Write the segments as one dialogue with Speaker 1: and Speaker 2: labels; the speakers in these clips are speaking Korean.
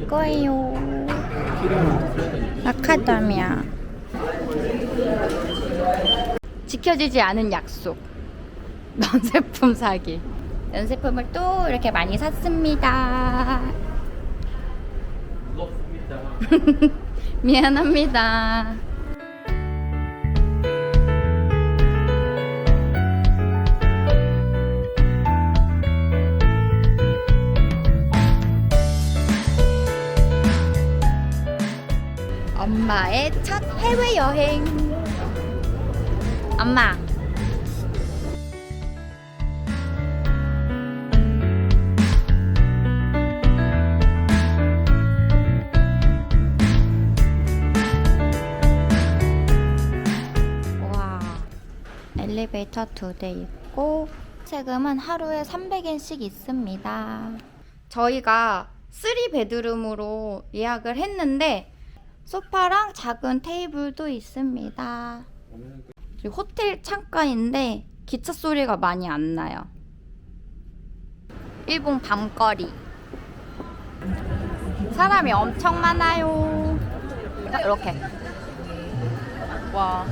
Speaker 1: 거예요. 아카다미아. 지켜지지 않은 약속. 면세품 사기. 면세품을 또 이렇게 많이 샀습니다. 미안합니다. 엄마의 첫 해외 여행. 엄마. 와. 엘리베이터 두 대 있고 세금은 하루에 300엔씩 있습니다. 저희가 3 베드룸으로 예약을 했는데 소파랑 작은 테이블도 있습니다. 호텔 창가인데 기차 소리가 많이 안 나요. 일본 밤거리. 사람이 엄청 많아요. 이렇게. 와.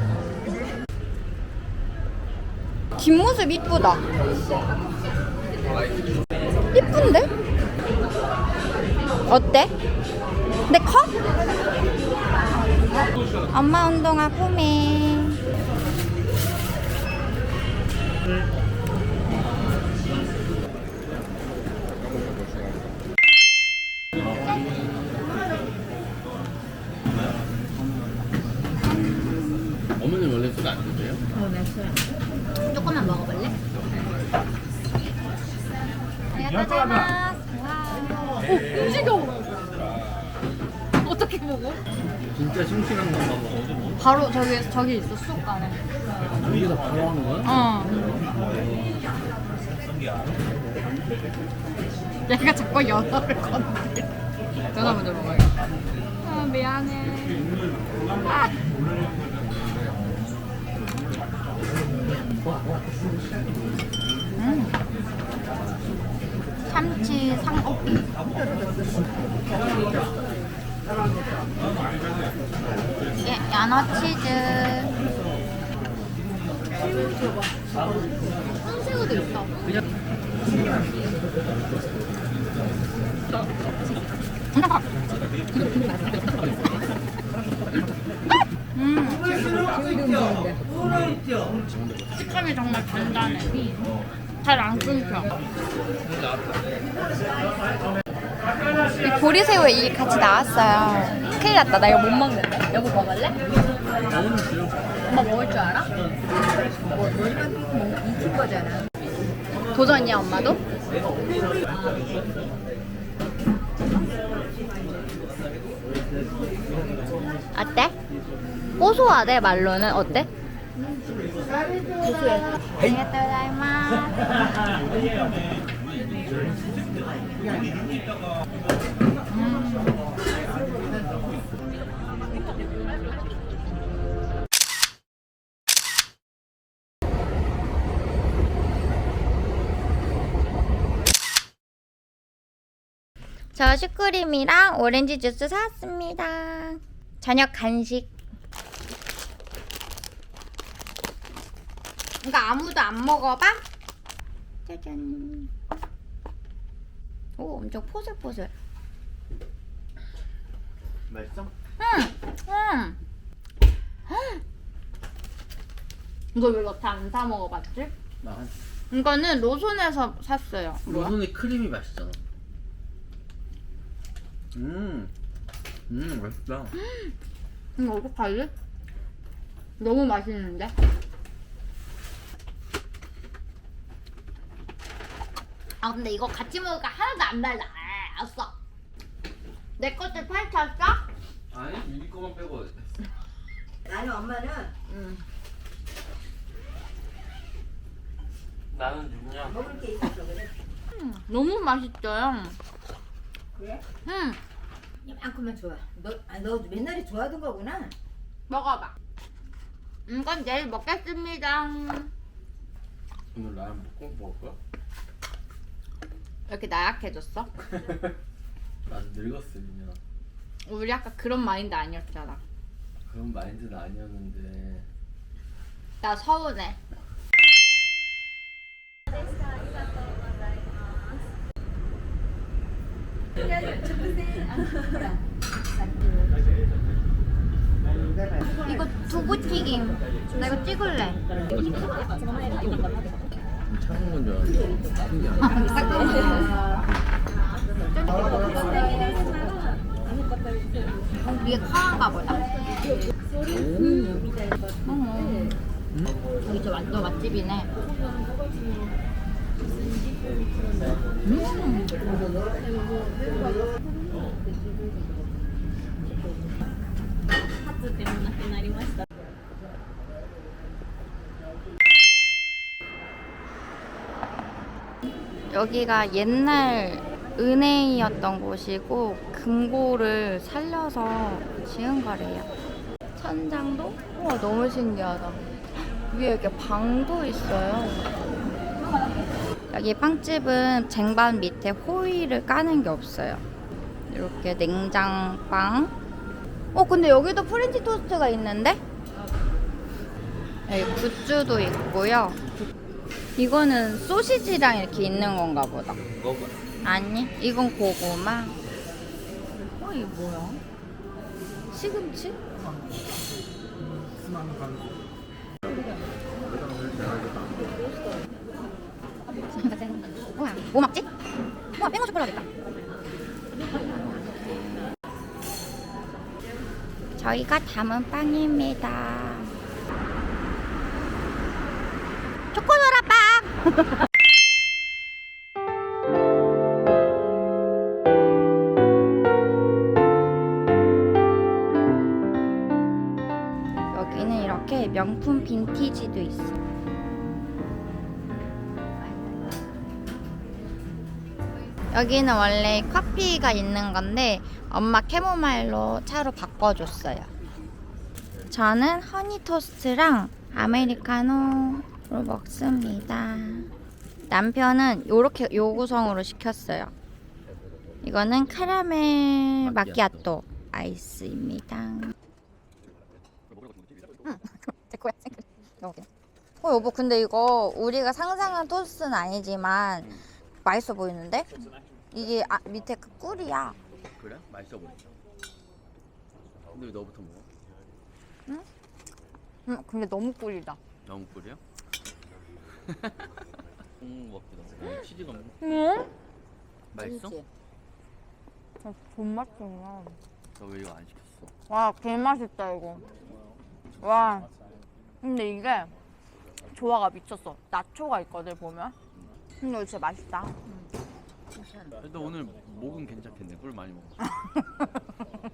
Speaker 1: 뒷모습 이쁘다. 이쁜데? 어때? 근데 커? 엄마 운동화 구매.
Speaker 2: 어머니 원래 술안 드세요?
Speaker 1: 조금만 바로 저기 저기 있어 수족관에.
Speaker 2: 여기서 바로 하는 거야?
Speaker 1: 어. 얘가 자꾸 연어를 건드려. 전화 먼저 먹어야겠다. 아 미안해. 아. 음. 참치 상옥. 예, 연어 치즈. 한새우도 있어. 음. 식감이 정말 단단해. 잘 안 끊겨. 이 보리새우에 이게 같이 나왔어요. 큰일 났다. 나 이거 못 먹는다. 여보 먹을래? 엄마 먹을 줄 알아?
Speaker 3: 뭐 너희만 뭐 익힌 거잖아.
Speaker 1: 도전이야 엄마도? 어때? 고소하대 말로는 어때? 고소해. 저 슈크림이랑 오렌지 주스 사왔습니다. 저녁 간식. 이거 아무도 안 먹어봐? 짜잔. 오, 엄청 포슬포슬.
Speaker 2: 맛있어?
Speaker 1: 응, 응. 이거 왜 여태 안사 먹어봤지?
Speaker 2: 나
Speaker 1: 이거는 로손에서 샀어요. 뭐야?
Speaker 2: 로손의 크림이 맛있잖아. 음, 음 맛있다.
Speaker 1: 이거 어떡하지? 너무 맛있는데? 아 근데 이거 같이 먹으니까 하나도 안 달다 아, 알았어 내 것들 펼쳤어?
Speaker 2: 아니 유리 거만 빼고.
Speaker 3: 나는 엄마는
Speaker 1: 응
Speaker 2: 나는 누구냐?
Speaker 3: 먹을 게 있어서 그래.
Speaker 1: 너무 맛있어요
Speaker 3: 그래?
Speaker 1: 응
Speaker 3: 이만큼만 좋아. 너, 아, 너 맨날에 좋아하던 거구나.
Speaker 1: 먹어봐 이건 내일 먹겠습니다
Speaker 2: 오늘 라면 꼭 먹을 거야?
Speaker 1: 이렇게 나약해졌어?
Speaker 2: 난 늙었어 민현아
Speaker 1: 우리 아까 그런 마인드 아니었잖아.
Speaker 2: 그런 마인드는 아니었는데
Speaker 1: 나 서운해. 이거 두부튀김. 나 이거 찍을래.
Speaker 2: 차가운 건줄 알았는데 신기하네
Speaker 1: 이게 카가 보다. 음. 여기 저 완전 맛집이네. 음. 여기가 옛날 은행이었던 곳이고 금고를 살려서 지은 거래요. 천장도? 우와 너무 신기하다. 위에 이렇게 방도 있어요. 여기 빵집은 쟁반 밑에 호일을 까는 게 없어요. 이렇게 냉장빵. 어 근데 여기도 프렌치 토스트가 있는데? 여기 굿즈도 있고요. 이거는 소시지랑 이렇게 있는 건가 보다.
Speaker 2: 먹어?
Speaker 1: 아니, 이건 고구마. 어, 이게 뭐야? 시금치? 뭐야? 뭐 먹지? 뭐야, 뺑거 초콜릿 다 저희가 담은 빵입니다. 초코노라 빵! 여기는 이렇게 명품 빈티지도 있어. 여기는 원래 커피가 있는 건데 엄마 캐모마일로 차로 바꿔줬어요. 저는 허니 토스트랑 아메리카노 로 먹습니다. 남편은 요렇게 요 구성으로 시켰어요. 이거는 카라멜 마키아토 아이스입니다. 생각. 어 여보 근데 이거 우리가 상상한 토스트는 아니지만 맛있어 보이는데? 이게 아, 밑에 그 꿀이야.
Speaker 2: 그래? 맛있어 보인다 근데 왜 너부터 먹어?
Speaker 1: 음 근데 너무 꿀이다.
Speaker 2: 너무 꿀이야? 음 먹기도 치즈가
Speaker 1: 응?
Speaker 2: 맛있어?
Speaker 1: 아, 존맛이구나.
Speaker 2: 너왜 이거 안 시켰어?
Speaker 1: 와 개맛있다 이거. 와 근데 이게 조화가 미쳤어. 나초가 있거든 보면. 근데 이거 진짜 맛있다.
Speaker 2: 근데 오늘 목은 괜찮겠네 꿀 많이 먹어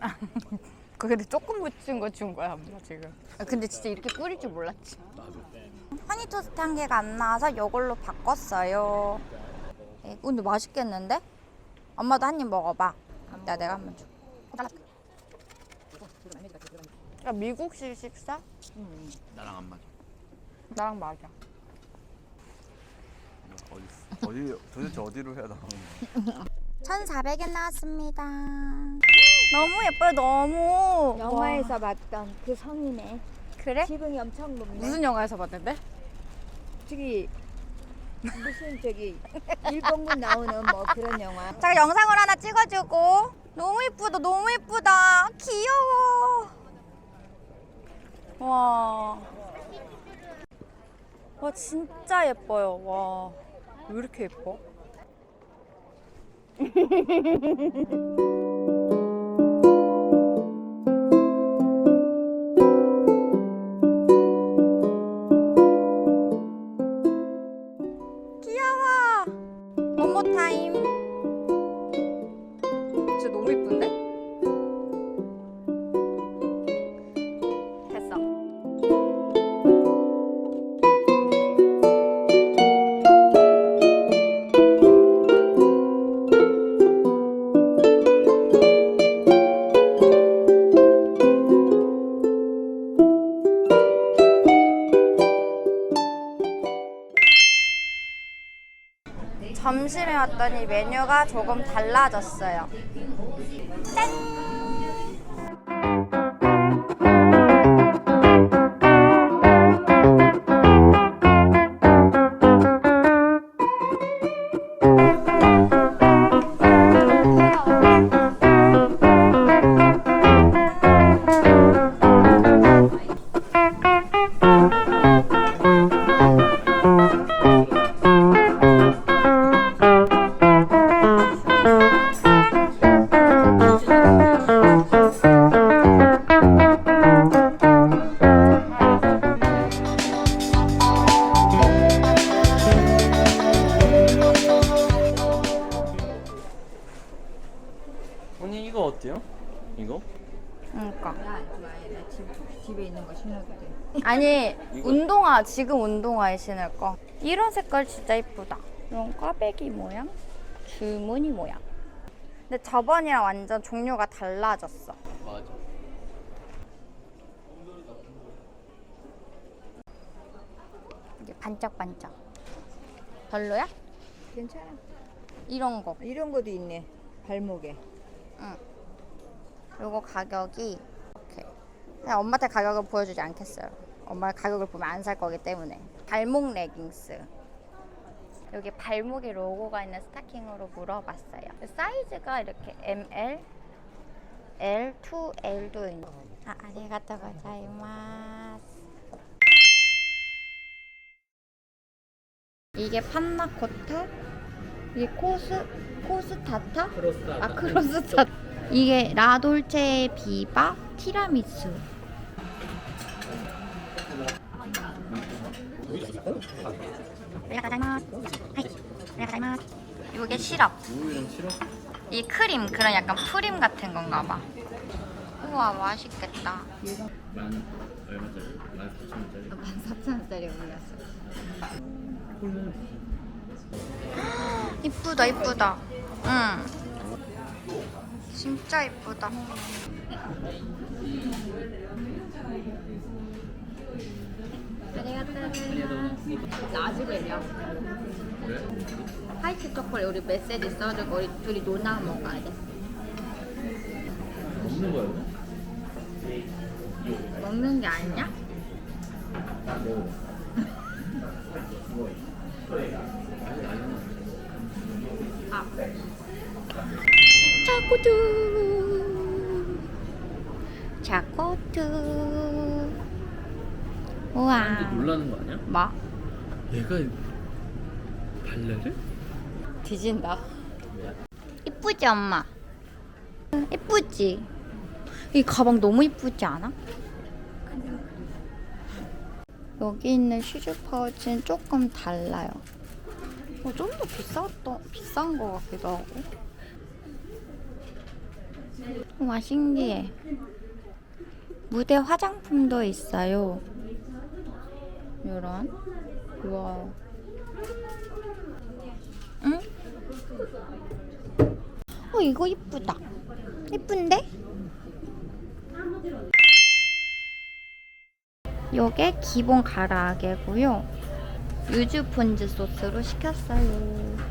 Speaker 1: 그 근데 조금 묻힌 거 준 거야 엄마 지금. 아, 근데 진짜 이렇게 꿀일 줄 몰랐지.
Speaker 2: 나도
Speaker 1: 허니 토스트 한 개가 안 나와서 이걸로 바꿨어요. 에, 근데 맛있겠는데? 엄마도 한 입 먹어봐. 나 내가 한번 줘. 야 미국식 식사?
Speaker 2: 나랑 안 맞아
Speaker 1: 나랑 맞아.
Speaker 2: 어디 어디 도대체 어디로 해야 나오는 거야?
Speaker 1: 1,400엔 나왔습니다. 너무 예뻐요, 너무.
Speaker 3: 영화에서 봤던 그 성이네.
Speaker 1: 와, 그래?
Speaker 3: 지붕이 엄청 높네.
Speaker 1: 무슨 영화에서 봤는데?
Speaker 3: 저기 무슨 저기 일본군 나오는 뭐 그런 영화.
Speaker 1: 자, 영상을 하나 찍어주고. 너무 예쁘다, 너무 예쁘다. 귀여워. 와. 와, 진짜 예뻐요. 와. 왜 이렇게 예뻐? 조금 달라졌어요.
Speaker 2: 언 어때요? 이거?
Speaker 1: 그러니까.
Speaker 3: 나 집, 집에 있는 거 신어도 돼.
Speaker 1: 아니
Speaker 2: 이거?
Speaker 1: 운동화 지금 운동화에 신을 거. 이런 색깔 진짜 이쁘다. 이런 꽈배기 모양, 줄무늬 모양. 근데 저번이랑 완전 종류가 달라졌어.
Speaker 2: 맞아.
Speaker 1: 이게 반짝반짝. 별로야?
Speaker 3: 괜찮아.
Speaker 1: 이런 거.
Speaker 3: 이런 것도 있네. 발목에.
Speaker 1: 응. 요거 가격이 이렇게. 그냥 엄마한테 가격을 보여주지 않겠어요. 엄마 가격을 보면 안 살 거기 때문에. 발목 레깅스. 여기 발목에 로고가 있는 스타킹으로 물어봤어요. 사이즈가 이렇게 ML, L, 2L도 있는. 아, 아리가또 고자이마스. 이게 판나코타, 이게 코스 코스타타,
Speaker 2: 크로스타.
Speaker 1: 아 크로스타. 이게 라돌체 비바 티라미수. 이게 시럽. 이 크림 그런 약간 프림 같은 건가 봐. 우와 맛있겠다.
Speaker 2: 만 얼마짜리? 만 사천 원짜리?
Speaker 3: 14,000원짜리 올랐어.
Speaker 1: 이쁘다 이쁘다. 응. 진짜 이쁘다.
Speaker 2: 그래?
Speaker 1: 화이트 초콜릿 우리 메시지 써주고 우리 둘이 노나 먹어야 돼.
Speaker 2: 먹는 거야 이거?
Speaker 1: 먹는 게 아니냐?
Speaker 2: 먹어.
Speaker 1: 아. 차코트. 차코트. 우와.
Speaker 2: 놀라는 거 아니야?
Speaker 1: 뭐?
Speaker 2: 얘가 발레를?
Speaker 1: 뒤진다. 이쁘지 엄마? 이쁘지? 이 가방 너무 이쁘지 않아? 여기 있는 슈즈 파우치는 조금 달라요. 어, 좀 더 비쌌던 비싼 거 같기도 하고. 와 신기해. 무대 화장품도 있어요. 이런. 우와. 응? 어 이거 이쁘다. 이쁜데? 요게 기본 가라아게고요. 유주 폰즈 소스로 시켰어요.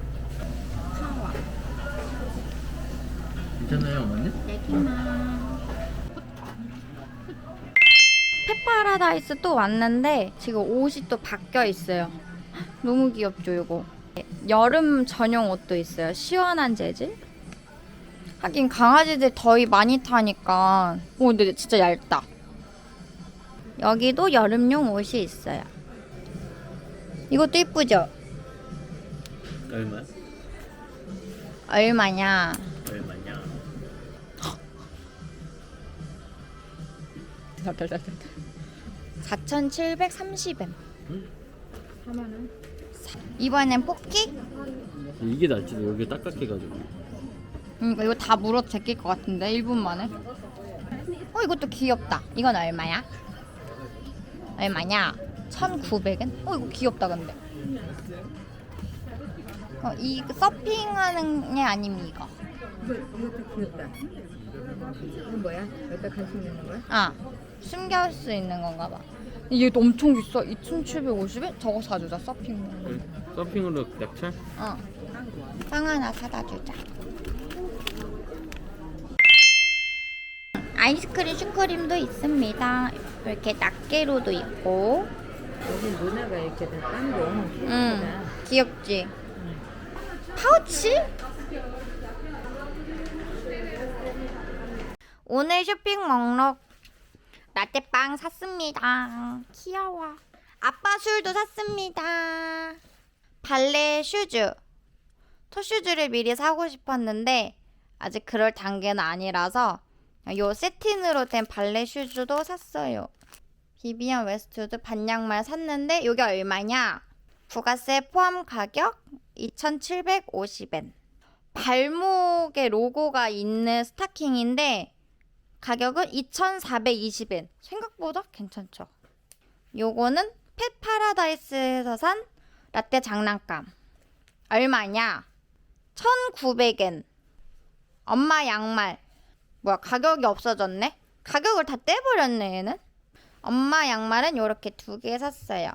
Speaker 2: 괜찮아요 어머니?
Speaker 1: 얘기만. 페파라다이스 또 왔는데 지금 옷이 또 바뀌어 있어요. 너무 귀엽죠, 이거. 여름 전용 옷도 있어요. 시원한 재질. 하긴 강아지들 더위 많이 타니까. 오, 근데 진짜 얇다. 여기도 여름용 옷이 있어요. 이것도 이쁘죠?
Speaker 2: 얼마? 얼마냐?
Speaker 1: 4,730엔.
Speaker 3: 4만 원.
Speaker 1: 이번엔 뽑기?
Speaker 2: 이게 낫지도 여기 딱딱해가지고
Speaker 1: 그러니까 이거 다 물어 제낄 것 같은데 1분 만에. 어 이것도 귀엽다. 이건 얼마야? 얼마냐? 1,900엔? 어 이거 귀엽다 근데. 어, 이 서핑하는 게 아니면 이거.
Speaker 3: 이거, 이것도 귀엽다. 이건 뭐야? 여기다 간식 넣는 거야?
Speaker 1: 아 숨길 수 있는 건가 봐. 이게 엄청 비싸. 2,750엔? 저거 사주자 서핑.
Speaker 2: 서핑으로 낙찰?
Speaker 1: 어. 빵 하나 사다 주자. 아이스크림, 슈크림도 있습니다. 이렇게 낱개로도 있고.
Speaker 3: 여기 누나가 이렇게 다 딴거
Speaker 1: 응.
Speaker 3: 귀엽다.
Speaker 1: 귀엽지? 파우치? 오늘 쇼핑 목록 라떼빵 샀습니다. 귀여워. 아빠 술도 샀습니다. 발레 슈즈. 토슈즈를 미리 사고 싶었는데 아직 그럴 단계는 아니라서 요 세틴으로 된 발레 슈즈도 샀어요. 비비안 웨스트우드 반양말 샀는데 이게 얼마냐? 부가세 포함 가격 2,750엔. 발목에 로고가 있는 스타킹인데 가격은 2,420엔. 생각보다 괜찮죠? 요거는 펫 파라다이스에서 산 라떼 장난감. 얼마냐? 1,900엔. 엄마 양말. 뭐야, 가격이 없어졌네? 가격을 다 떼버렸네, 얘는. 엄마 양말은 이렇게 두 개 샀어요.